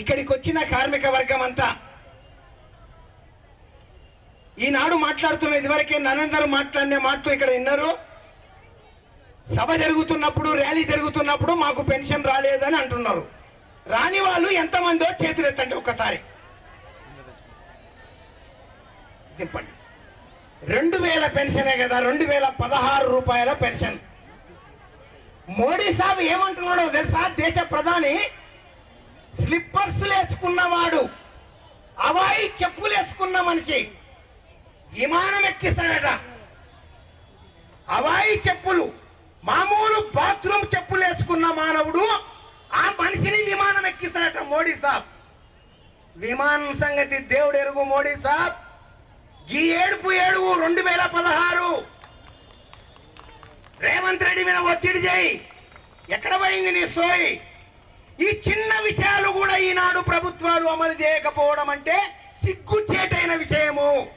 ఇక్కడికి వచ్చిన కార్మిక వర్గం అంతా. ఈనాడు మాట్లాడుతున్న ఇదివరకే నరేందర్ మాట్లాడిన మాటలు ఇక్కడ విన్నారు. సభ జరుగుతున్నప్పుడు ర్యాలీ జరుగుతున్నప్పుడు మాకు పెన్షన్ రాలేదని అంటున్నారు. రాని వాళ్ళు ఎంతమందో చేతులెత్తండి ఒక్కసారి. దింపండి. రెండు వేల పెన్షనే కదా రెండు వేల పదహారు రూపాయల పెన్షన్. మోడీ సాబ్ ఏమంటున్నాడో తెలుసా? దేశ ప్రధాని స్లిప్పర్స్ లేచుకున్నవాడు అవాయి చెప్పులు వేసుకున్న మనిషి విమానం ఎక్కిస్తాడట. అవాయి చెప్పులు మామూలు బాత్రూమ్ చెప్పులు వేసుకున్న మానవుడు ఆ మనిషిని విమానం ఎక్కిస్తాడట మోడీ సాబ్. విమానం సంగతి దేవుడు ఎరుగు మోడీ సాబ్. ఈ ఏడుపు ఏడుగు రెండు వేల పదహారు. రేవంత్ రెడ్డి మీద ఒత్తిడి చేయి. ఎక్కడ పోయింది నీ సోయి? ఈ చిన్న విషయాలు కూడా ఈనాడు ప్రభుత్వాలు అమలు చేయకపోవడం అంటే సిగ్గుచేటైన విషయము.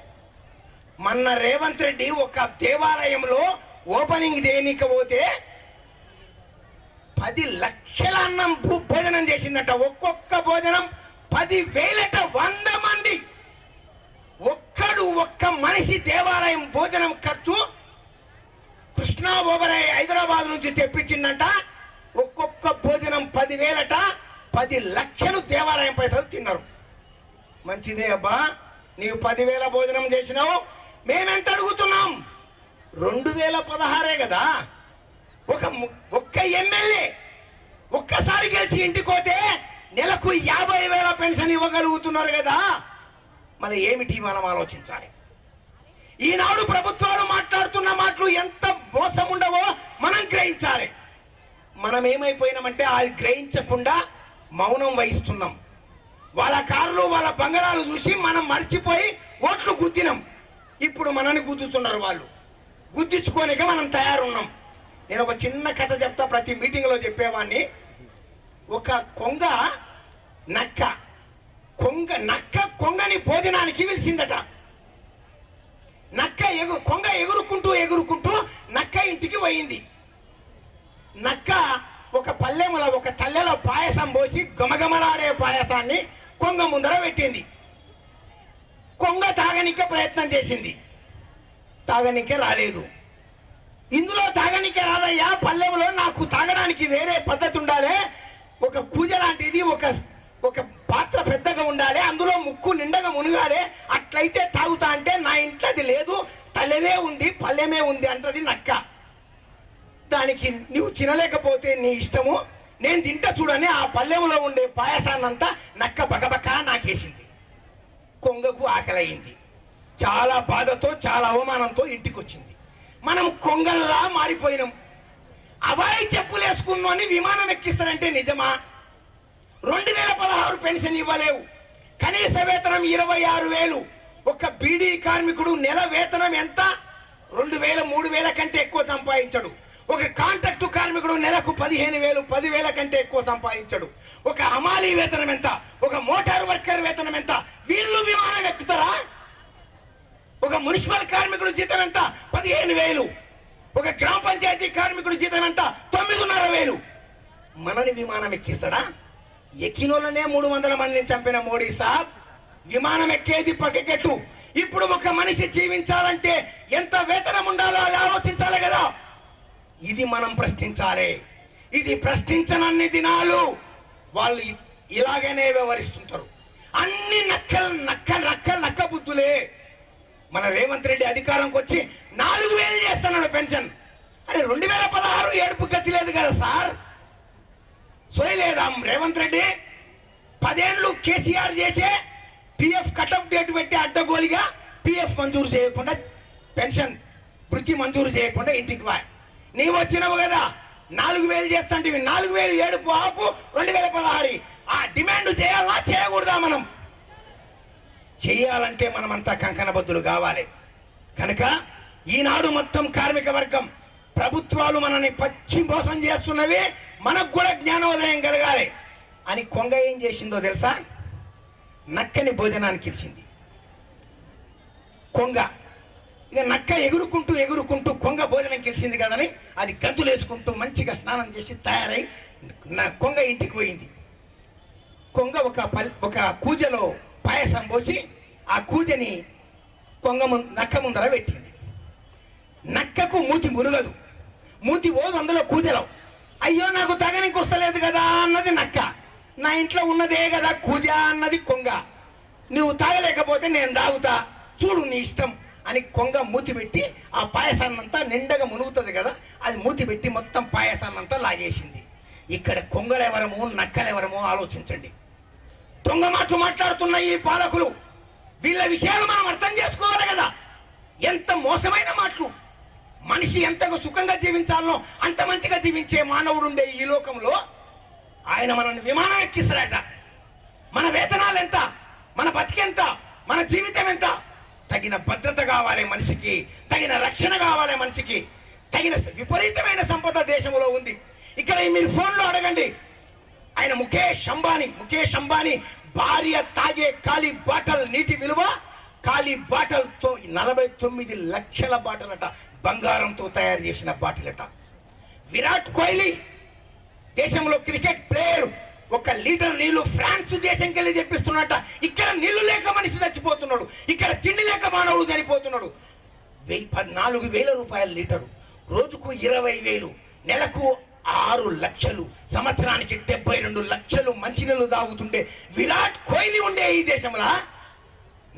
మొన్న రేవంత్ రెడ్డి ఒక దేవాలయంలో ఓపెనింగ్ చేయనీకపోతే పది లక్షల అన్నం భూ- భోజనం చేసిందట. ఒక్కొక్క భోజనం పది వేలట వంద మంది. ఒక్కడు ఒక్క మనిషి దేవాలయం భోజనం ఖర్చు కృష్ణా ఓబరాయ్ హైదరాబాద్ నుంచి తెప్పించిందంట. ఒక్కొక్క భోజనం పదివేలట పది లక్షలు దేవాలయం పైసలు తిన్నారు. మంచిదే అబ్బా నీవు పదివేల భోజనం చేసినావు మేమెంత అడుగుతున్నాం? రెండు వేల పదహారే కదా. ఒక ము- ఒక్క ఎమ్మెల్యే ఒక్కసారి గెలిచి ఇంటికి పోతే నెలకు యాభై వేల పెన్షన్ ఇవ్వగలుగుతున్నారు కదా. మరి ఏమిటి మనం ఆలోచించాలి? ఈనాడు ప్రభుత్వాలు మాట్లాడుతున్న మాటలు ఎంత మోసం ఉండవో మనం గ్రహించాలి. మనం ఏమైపోయినామంటే అది గ్రహించకుండా మౌనం వహిస్తున్నాం. వాళ్ళ కార్లు వాళ్ళ బంగారాలు చూసి మనం మర్చిపోయి ఓట్లు గుద్దినాం. ఇప్పుడు మనని గుద్దుతున్నారు వాళ్ళు. గుద్దించుకోనిక మనం తయారున్నాం. నేను ఒక చిన్న కథ చెప్తా ప్రతి మీటింగ్లో చెప్పేవాడిని ఒక కొంగ నక్క కొంగ నక్క కొంగని భోజనానికి పిలిచిందట. నక్క ఎగు కొంగ ఎగురుకుంటూ ఎగురుకుంటూ నక్క ఇంటికి పోయింది. నక్క ఒక పల్లెముల ఒక తల్లెలో పాయసం పోసి గమగమలాడే పాయసాన్ని కొంగ ముందర పెట్టింది. కొంగ తాగనికే ప్రయత్నం చేసింది. తాగనికే రాలేదు. ఇందులో తాగనికే రాదయ్యా పల్లెములో నాకు తాగడానికి వేరే పద్ధతి ఉండాలి. ఒక పూజ లాంటిది ఒక ఒక పాత్ర పెద్దగా ఉండాలి అందులో ముక్కు నిండగా మునగాలి అట్లయితే తాగుతా అంటే నా ఇంట్లో అది లేదు తల్లెనే ఉంది పల్లెమే ఉంది అంటది నక్క. దానికి నువ్వు తినలేకపోతే నీ ఇష్టము. నేను తింటా చూడని ఆ పల్లెములో ఉండే పాయసాన్నంతా నక్క బకబక నాకేసింది. కొంగకు ఆకలయ్యింది. చాలా బాధతో చాలా అవమానంతో ఇంటికి వచ్చింది మనం కొంగల్లా మారిపోయినాం. అవాయి చెప్పులు వేసుకున్నోని విమానం ఎక్కిస్తారంటే నిజమా? రెండు వేల పదహారు పెన్షన్ ఇవ్వలేవు. కనీస వేతనం ఇరవై ఆరు వేలు. ఒక బీడీ కార్మికుడు నెల వేతనం ఎంత? రెండు వేల మూడు వేల కంటే ఎక్కువ సంపాదించడు. ఒక కాంట్రాక్టు కార్మికుడు నెలకు పదిహేను వేలు పదివేల కంటే ఎక్కువ సంపాదించడు. ఒక హమాలీ వేతనం ఎంత? ఒక మోటార్ వర్కర్ వేతనం ఎంత? వీళ్ళు విమానం ఎక్కుతారా? ఒక మున్సిపల్ కార్మికుడు జీతం ఎంత? పదిహేను వేలు. ఒక గ్రామ పంచాయతీ కార్మికుడు జీతం ఎంత? తొమ్మిదిన్నర వేలు. మనని విమానం ఎక్కిస్తాడా? ఎక్కినోళ్ళనే మూడు వందల మందిని చంపిన మోడీ సాబ్ విమానం ఎక్కేది పక్కకెట్టు. ఇప్పుడు ఒక మనిషి జీవించాలంటే ఎంత వేతనం ఉండాలో అది ఆలోచించాలి కదా. ఇది మనం ప్రశ్నించాలి. ఇది ప్రశ్నించనన్ని దినాలు వాళ్ళు ఇలాగనే వ్యవహరిస్తుంటారు. అన్ని నక్కలు నక్క నక్క నక్క బుద్ధులే. మన రేవంత్ రెడ్డి అధికారంకి వచ్చి నాలుగు వేలు చేస్తున్నాడు పెన్షన్. అరే రెండు వేల పదహారు ఏడుపు గతి లేదు కదా సార్? సోయలేదా రేవంత్ రెడ్డి? పదేళ్ళు కేసీఆర్ చేసే పిఎఫ్ కటప్ డేట్ పెట్టి అడ్డగోలిగా పిఎఫ్ మంజూరు చేయకుండా పెన్షన్ వృత్తి మంజూరు చేయకుండా ఇంటికి వా నీవు వచ్చినావు కదా. నాలుగు వేలు చేస్తాంటివి. నాలుగు వేలు ఏడుపు ఆపు రెండు వేల పదహారు. ఆ డిమాండ్ చేయాలా చేయకూడదా మనం? చేయాలంటే మనమంతా కంకణబద్ధులు కావాలి. కనుక ఈనాడు మొత్తం కార్మిక వర్గం ప్రభుత్వాలు మనని పచ్చి మోసం చేస్తున్నవి మనకు కూడా జ్ఞానోదయం కలగాలి. అని కొంగ ఏం చేసిందో తెలుసా? నక్కని భోజనానికి ఇచ్చింది కొంగ ఇక నక్క ఎగురుకుంటూ ఎగురుకుంటూ కొంగ భోజనం గెలిచింది కదని అది గంతులు వేసుకుంటూ మంచిగా స్నానం చేసి తయారై నా కొంగ ఇంటికి పోయింది. కొంగ ఒక పల్ ఒక కూజలో పాయసం పోసి ఆ కూజని కొంగ నక్క ముందర పెట్టింది. నక్కకు మూతి మురుగదు. మూతి పోదు అందులో కూజలో. అయ్యో నాకు తగనికి వస్తలేదు కదా అన్నది నక్క. నా ఇంట్లో ఉన్నదే కదా కూజ అన్నది కొంగ. నువ్వు తాగలేకపోతే నేను తాగుతా. చూడు నీ ఇష్టం. అని కొంగ మూతి పెట్టి ఆ పాయసాన్నంతా నిండగా మునుగుతుంది కదా అది మూతి పెట్టి మొత్తం పాయసాన్నంతా లాగేసింది. ఇక్కడ కొంగలెవరము నక్కలెవరము ఆలోచించండి. దొంగ మాటలు మాట్లాడుతున్న ఈ పాలకులు వీళ్ళ విషయాలు మనం అర్థం చేసుకోవాలి కదా. ఎంత మోసమైన మాటలు. మనిషి ఎంతగా సుఖంగా జీవించాలనో అంత మంచిగా జీవించే మానవుడు ఉండే ఈ లోకంలో ఆయన మనల్ని విమానం ఎక్కిస్తాడట మన వేతనాలు ఎంత? మన బతికెంత? మన జీవితం ఎంత? తగిన భద్రత కావాలి మనిషికి తగిన రక్షణ కావాలి మనిషికి తగిన విపరీతమైన సంపద దేశంలో ఉంది. ఇక్కడ మీరు ఫోన్లో అడగండి. ఆయన ముఖేష్ అంబానీ ముఖేష్ అంబానీ భార్య తాగే ఖాళీ బాటల్ నీటి విలువ ఖాళీ బాటల్తో నలభై తొమ్మిది లక్షల బాటలట బంగారంతో తయారు చేసిన బాటిలట. విరాట్ కోహ్లీ దేశంలో క్రికెట్ ప్లేయర్. ఒక లీటర్ నీళ్ళు ఫ్రాన్స్ దేశంకి వెళ్ళి తెప్పిస్తున్నట్ట. ఇక్కడ నీళ్ళు లేక మనిషి చచ్చిపోతున్నాడు. ఇక్కడ తిండి లేక మానవుడు చనిపోతున్నాడు. వెయ్యి పద్నాలుగు వేల రూపాయల లీటరు. రోజుకు ఇరవై వేలు. నెలకు ఆరు లక్షలు. సంవత్సరానికి డెబ్బై రెండు లక్షలు మంచినీళ్ళు తాగుతుండే విరాట్ కోహ్లీ ఉండే ఈ దేశంలో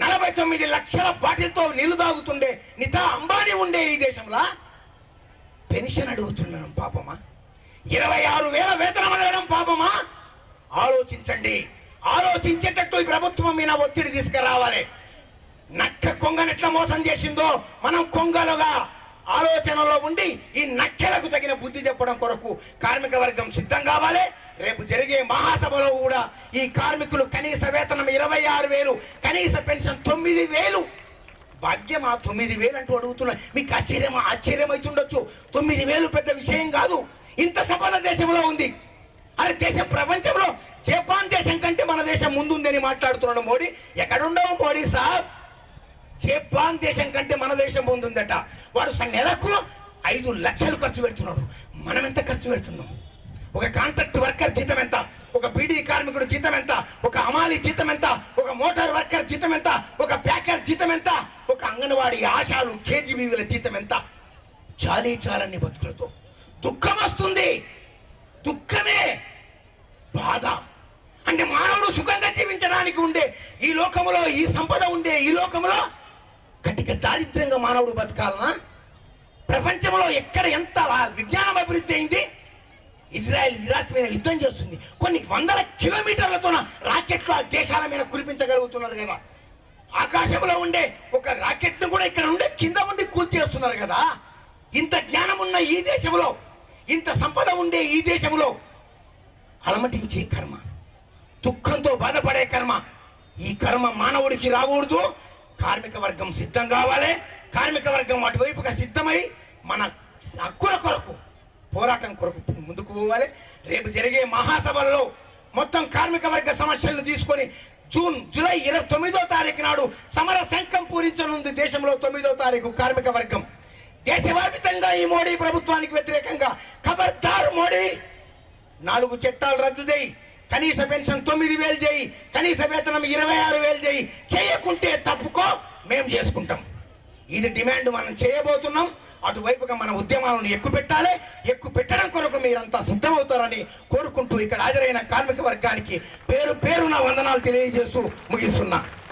నలభై తొమ్మిది లక్షల బాటిల్తో నీళ్ళు తాగుతుండే నితా అంబానీ ఉండే ఈ దేశంలో పెన్షన్ అడుగుతున్నాం పాపమా? ఇరవై ఆరు వేల వేతనం అడగడం పాపమా? ఆలోచించండి. ఆలోచించేటట్టు ఈ ప్రభుత్వం మీద ఒత్తిడి తీసుకురావాలి. నక్క కొంగను ఎట్లా మోసం చేసిందో మనం కొంగలుగా ఆలోచనలో ఉండి ఈ నక్కలకు తగిన బుద్ధి చెప్పడం కొరకు కార్మిక వర్గం సిద్ధం కావాలి. రేపు జరిగే మహాసభలో కూడా ఈ కార్మికులు కనీస వేతనం ఇరవై ఆరు వేలు కనీస పెన్షన్ తొమ్మిది వేలు. భాగ్యం ఆ తొమ్మిది వేలు అంటూ అడుగుతున్నా. మీకు ఆశ్చర్యం ఆశ్చర్యం అవుతుండొచ్చు తొమ్మిది వేలు పెద్ద విషయం కాదు. ఇంత సఫల దేశంలో ఉంది. అరే దేశం ప్రపంచంలో జపాన్ దేశం కంటే మన దేశం ముందుందని మాట్లాడుతున్నాడు మోడీ. ఎక్కడుండవు మోడీ సాబ్? జపాన్ దేశం కంటే మన దేశం ముందుందట. వాడు స- నెలకు ఐదు లక్షలు ఖర్చు పెడుతున్నాడు. మనం ఎంత ఖర్చు పెడుతున్నాం? ఒక కాంట్రాక్ట్ వర్కర్ జీతం ఎంత? ఒక బీడీ కార్మికుడు జీతం ఎంత? ఒక హమాలి జీతం ఎంత? ఒక మోటార్ వర్కర్ జీతం ఎంత? ఒక ప్యాకర్ జీతం ఎంత? ఒక అంగన్వాడీ ఆశాలు కేజీబీవీల జీతం ఎంత? చాలీ చాలని బతుకులతో. దుఃఖం వస్తుంది. దుఃఖమే. బాధ. అంటే మానవుడు సుఖంగా జీవించడానికి ఉండే ఈ లోకములో ఈ సంపద ఉండే ఈ లోకములో కటిక దారిద్ర్యంగా మానవుడు బతకాలనా? ప్రపంచంలో ఎక్కడ ఎంత విజ్ఞానం అభివృద్ధి అయింది? ఇజ్రాయెల్ ఇరాక్ మీద యుద్ధం చేస్తుంది. కొన్ని వందల కిలోమీటర్లతో రాకెట్లు ఆ దేశాల మీద కురిపించగలుగుతున్నారు కదా. ఆకాశంలో ఉండే ఒక రాకెట్ను కూడా ఇక్కడ ఉండే కింద ఉండి కూల్చేస్తున్నారు కదా. ఇంత జ్ఞానం ఉన్న ఈ దేశంలో ఇంత సంపద ఉండే ఈ దేశంలో అలమటించే కర్మ. దుఃఖంతో బాధపడే కర్మ. ఈ కర్మ మానవుడికి రాకూడదు. కార్మిక వర్గం సిద్ధం కావాలి. కార్మిక వర్గం అటువైపుగా సిద్ధమై మన హక్కుల కొరకు పోరాటం కొరకు ముందుకు పోవాలి. రేపు జరిగే మహాసభల్లో మొత్తం కార్మిక వర్గ సమస్యలను తీసుకొని జూన్ జూలై ఇరవై తొమ్మిదో తారీఖు నాడు సమర శంఖం పూరించనుంది దేశంలో తొమ్మిదో తారీఖు కార్మిక వర్గం. దేశవ్యాపితంగా ఈ మోడీ ప్రభుత్వానికి వ్యతిరేకంగా ఖబర్దారు మోడీ నాలుగు చట్టాలు రద్దు చేయి. కనీస పెన్షన్ తొమ్మిది వేలు చేయి. కనీస వేతనం ఇరవై ఆరు వేలు చేయి. చేయకుంటే తప్పుకో మేము చేసుకుంటాం. ఇది డిమాండ్ మనం చేయబోతున్నాం. అటువైపుగా మన ఉద్యమాలను ఎక్కువ పెట్టాలి. ఎక్కువ పెట్టడం కొరకు మీరంతా సిద్ధమవుతారని కోరుకుంటూ ఇక్కడ హాజరైన కార్మిక వర్గానికి పేరు పేరున వందనాలు తెలియజేస్తూ ముగిస్తున్నా.